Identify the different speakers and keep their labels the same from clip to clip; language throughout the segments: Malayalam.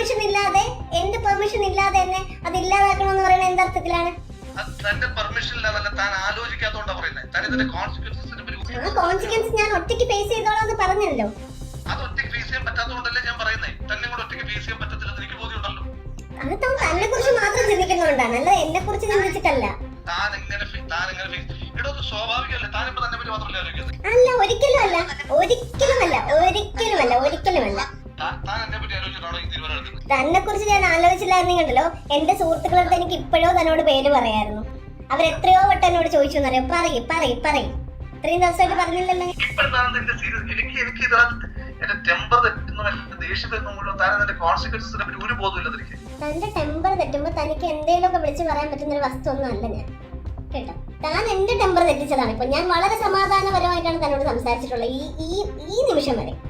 Speaker 1: പെർമിഷൻ ഇല്ലാതെ എന്റെ പെർമിഷൻ ഇല്ലാതെ തന്നെ അത് ഇല്ലാതാക്കണമെന്ന് പറയുന്നത് എന്തർത്ഥത്തിലാണ്
Speaker 2: അത് തന്റെ പെർമിഷൻ ഇല്ലാതല്ല താൻ ആലോചിക്കാത്തോണ്ടാ പറയുന്നത് താൻ ഇതിന്റെ കോൺസിക്വൻസിനെ പറ്റി
Speaker 1: ആ കോൺസിക്വൻസ് ഞാൻ ഒറ്റയ്ക്ക് ഫേസ് ചെയ്തോളാം എന്ന് പറഞ്ഞല്ലോ.
Speaker 2: അത് ഒറ്റയ്ക്ക് ഫേസ് ചെയ്യാൻ പറ്റാത്തതുകൊണ്ടല്ലേ ഞാൻ പറയുന്നത് തന്നെ കൂടെ ഒറ്റയ്ക്ക് ഫേസ് ചെയ്യാൻ പറ്റത്തില്ലെന്ന് എനിക്ക് ബോധ്യമുണ്ടല്ലോ.
Speaker 1: അത് താൻ തന്നെ കുറിച്ച് മാത്രം ചിന്തിക്കുന്നതുകൊണ്ടാണ് അല്ലാതെ എന്നെ കുറിച്ച് ചിന്തിച്ചിട്ടല്ല.
Speaker 2: താൻ എങ്ങനെ ഫേ- താൻ എങ്ങനെ ഫേസ് എടോ അത് സ്വാഭാവികമല്ലേ? താനിപ്പോ തന്നെ പറ്റി മാത്രമല്ല ആലോചിക്കുന്നത്?
Speaker 1: അല്ല ഒരിക്കലും അല്ല. ഒരിക്കലുമല്ല
Speaker 2: താൻ താൻ എന്നെ
Speaker 1: തന്നെ കുറിച്ച് ഞാൻ ആലോചിച്ചില്ലായിരുന്നെങ്കിലോ എന്റെ സുഹൃത്തുക്കളടുത്ത് എനിക്ക് ഇപ്പോഴോ തന്നോട് പേര് പറയായിരുന്നു. അവരെത്രയോ വട്ടം എന്നോട് ചോദിച്ചു എന്നറിയാം പറയും പറയും പറയും. ഇത്രയും ദിവസമായിട്ട് പറഞ്ഞില്ലല്ലോ. തന്റെ ടെമ്പർ തെറ്റുമ്പോ തനിക്ക് എന്തെങ്കിലുമൊക്കെ വിളിച്ച് പറയാൻ പറ്റുന്ന ഒരു വസ്തു ഒന്നും അല്ല ഞാൻ. കേട്ടോ? താൻ എന്റെ ടെമ്പർ തെറ്റിച്ചതാണ്. ഇപ്പൊ ഞാൻ വളരെ സമാധാനപരമായിട്ടാണ് തന്നോട് സംസാരിച്ചിട്ടുള്ളത്. ഈ ഈ നിമിഷം വരെ.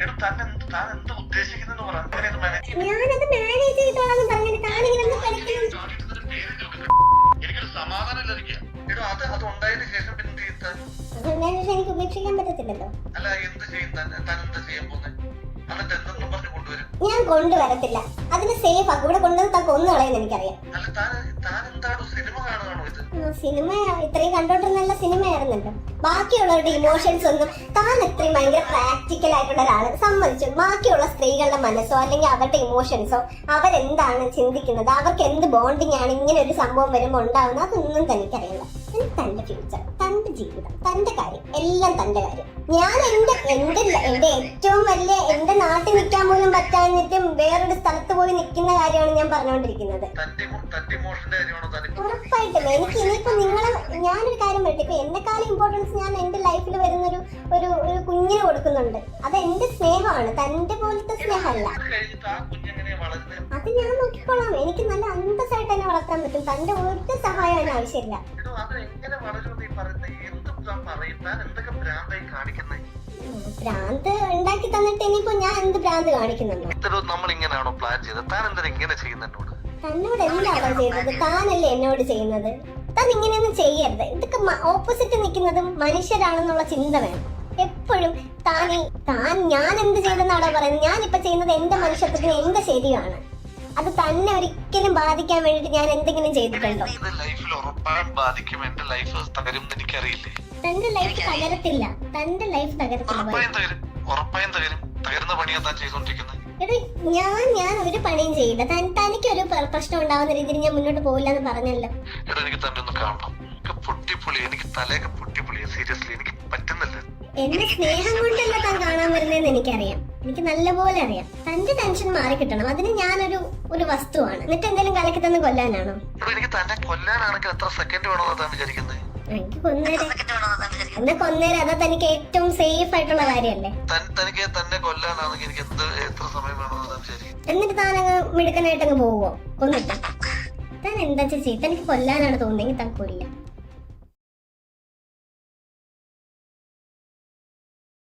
Speaker 2: എടോ താൻ എന്ത് താൻ എന്ത് ഉദ്ദേശിക്കുന്നെന്ന് പറ. അങ്ങനെ ഇത്
Speaker 1: ഞാനത് മാനേജ് ചെയ്തോളാന്ന് പറഞ്ഞിട്ട് താൻ ഇങ്ങനെ.
Speaker 2: എനിക്കൊരു എടോ അത് അത് ഉണ്ടായതിനു ശേഷം പിന്നെ എന്ത് ചെയ്യും താൻ?
Speaker 1: അതുകൊണ്ടാണ് പക്ഷെ എനിക്ക് ഉപേക്ഷിക്കാൻ പറ്റത്തില്ലല്ലോ.
Speaker 2: അല്ല എന്ത് ചെയ്യും താൻ? താൻ എന്താ ചെയ്യാൻ പോകുന്നത് എന്നിട്ട് എന്തെന്നും പറഞ്ഞു
Speaker 1: ഞാൻ കൊണ്ടുവരത്തില്ല. അതിന് സേഫ് ആക്കും ഇവിടെ കൊണ്ടുവന്ന് താൻ കൊന്നു കളയുന്ന എനിക്കറിയാം
Speaker 2: സിനിമ ഇത്രയും ഇത്?
Speaker 1: ആ, സിനിമ ആയിരുന്നല്ലോ ബാക്കിയുള്ളവരുടെ ഇമോഷൻസ് ഒന്നും താൻ ഇത്രയും ഭയങ്കര പ്രാക്ടിക്കൽ ആയിട്ടുള്ള ഒരാൾ സമ്മതിച്ചു. ബാക്കിയുള്ള സ്ത്രീകളുടെ മനസ്സോ അല്ലെങ്കിൽ അവരുടെ ഇമോഷൻസോ അവരെന്താണ് ചിന്തിക്കുന്നത്? അവർക്ക് എന്ത് ബോണ്ടിങ് ആണ് ഇങ്ങനെ ഒരു സംഭവം വരുമ്പോൾ ഉണ്ടാവുന്നത്? അതൊന്നും തനിക്കറിയില്ല. എനിക്ക് തന്റെ ഫ്യൂച്ചർ തന്റെ ജീവിതം തന്റെ കാര്യം എല്ലാം തന്റെ കാര്യം. ഞാൻ എന്റെ എന്റെ ല- എന്റെ ഏറ്റവും വലിയ എന്റെ നാട്ടിൽ നിൽക്കാൻ പോലും പറ്റാഞ്ഞിട്ടും വേറൊരു സ്ഥലത്ത് പോയി നിൽക്കുന്ന കാര്യമാണ് ഞാൻ പറഞ്ഞുകൊണ്ടിരിക്കുന്നത്. ഉറപ്പായിട്ടും. എനിക്ക് ഇനിയിപ്പോ നിങ്ങളെ ഞാനൊരു കാര്യം പറയട്ടെ. ഇപ്പൊ എന്നെക്കാളും ഇമ്പോർട്ടൻസ് ഞാൻ എന്റെ ലൈഫിൽ വരുന്ന ഒരു ഒരു ഒരു കുഞ്ഞിന് കൊടുക്കുന്നുണ്ട്. അത് എന്റെ സ്നേഹമാണ്. തന്റെ പോലത്തെ സ്നേഹമല്ല.
Speaker 2: അത്
Speaker 1: ഞാൻ നോക്കിക്കോളാം. എനിക്ക് നല്ല അന്തസ്സായിട്ട് തന്നെ വളർത്താൻ പറ്റും. തന്റെ ഒരു സഹായം ആവശ്യമില്ല.
Speaker 2: എങ്ങനെ വളരുമെന്ന് ഈ പറയുന്നത് എന്ത് താൻ പറയും താൻ എന്തൊക്കെ ഭ്രാന്തായി കാണിക്കുന്നത്
Speaker 1: ഭ്രാന്ത് ഉണ്ടാക്കി തന്നിട്ട് ഇനിയിപ്പോ ഞാൻ എന്ത് ഭ്രാന്ത് കാണിക്കുന്നുണ്ടോ?
Speaker 2: നമ്മൾ ഇങ്ങനെയാണോ പ്ലാൻ ചെയ്തത്? താൻ എന്തിനാ ഇങ്ങനെ ചെയ്യുന്നത് എന്നോട്?
Speaker 1: തന്നോട് എന്താണോ ചെയ്തത് താനല്ലേ എന്നോട് ചെയ്യുന്നത്? താൻ ഇങ്ങനെയൊന്നും ചെയ്യരുത്. ഇതൊക്കെ ഓപ്പോസിറ്റ് നിൽക്കുന്നതും മനുഷ്യരാണെന്നുള്ള ചിന്ത വേണം. എപ്പോഴും താൻ താൻ ഞാൻ എന്ത് ചെയ്തെന്നാണോ പറയുന്നത്? ഞാൻ ഇപ്പൊ ചെയ്യുന്നത് എന്റെ മനുഷ്യത്വത്തിന് എന്റെ ശരിയാണ്. അത് തന്നെ ഒരിക്കലും ബാധിക്കാൻ വേണ്ടി ഞാൻ എന്തെങ്കിലും ചെയ്തിട്ടുണ്ടോ?
Speaker 2: ലൈഫിൽ ഉറപ്പായും ബാധിക്കും. എന്റെ ലൈഫ് തകരും എന്ന് എനിക്കറിയില്ലേ?
Speaker 1: തന്റെ ലൈഫ് തകരത്തില്ല. തന്റെ ലൈഫ് തകരത്തില്ല.
Speaker 2: ഉറപ്പായും തകരും. ഉറപ്പായും തകരും. തകരുന്ന പണിയാ താൻ ചെയ്തോണ്ടിരിക്കുന്നത്
Speaker 1: ഞാൻ ഞാൻ ഒരു പണിയും ചെയ്യില്ല. തനിക്ക് ഒരു പ്രശ്നം ഉണ്ടാവുന്ന രീതിയിൽ ഞാൻ മുന്നോട്ട് പോകില്ല എന്ന് പറഞ്ഞല്ലോ.
Speaker 2: എനിക്ക് തന്നെ ഒന്ന് കാണണം. എനിക്ക് പൊട്ടിപ്പൊളി എനിക്ക് തലയൊക്കെ പൊട്ടിപ്പൊളിയാ. സീരിയസ്ലി എനിക്ക് പറ്റുന്നില്ല.
Speaker 1: എന്നെ സ്നേഹം കൊണ്ടല്ല താൻ കാണാൻ വരുന്നതെന്ന് എനിക്കറിയാം. എനിക്ക് നല്ലപോലെ അറിയാം. തന്റെ ടെൻഷൻ മാറി കിട്ടണം. അതിന് ഞാനൊരു ഒരു വസ്തുവാണ്. എന്നിട്ട് എന്തെങ്കിലും കലക്കി തന്ന് കൊല്ലാനാണോ?
Speaker 2: എനിക്ക് തന്നെ കൊല്ലാനാണെങ്കിൽ എത്ര സെക്കൻഡ് വേണമെന്നാ താൻ വിചാരിക്കുന്നത്
Speaker 1: എനിക്ക് കൊന്നേരെ. എന്നെ കൊന്നേരെ? അതാ തനിക്ക് ഏറ്റവും സേഫ് ആയിട്ടുള്ള
Speaker 2: കാര്യല്ലേ? തനിക്ക് തന്നെ കൊല്ലാനാണെങ്കിൽ എനിക്ക് എന്ത് എത്ര സമയം താൻ
Speaker 1: എന്നിട്ട് താനങ്ങ് മിടുക്കനായിട്ട് അങ്ങ് പോവോ? കൊന്നിട്ട്. താൻ എന്താ ചേച്ചി തനിക്ക് കൊല്ലാനാണ് തോന്നുന്നെങ്കിൽ താൻ കൊല്ല.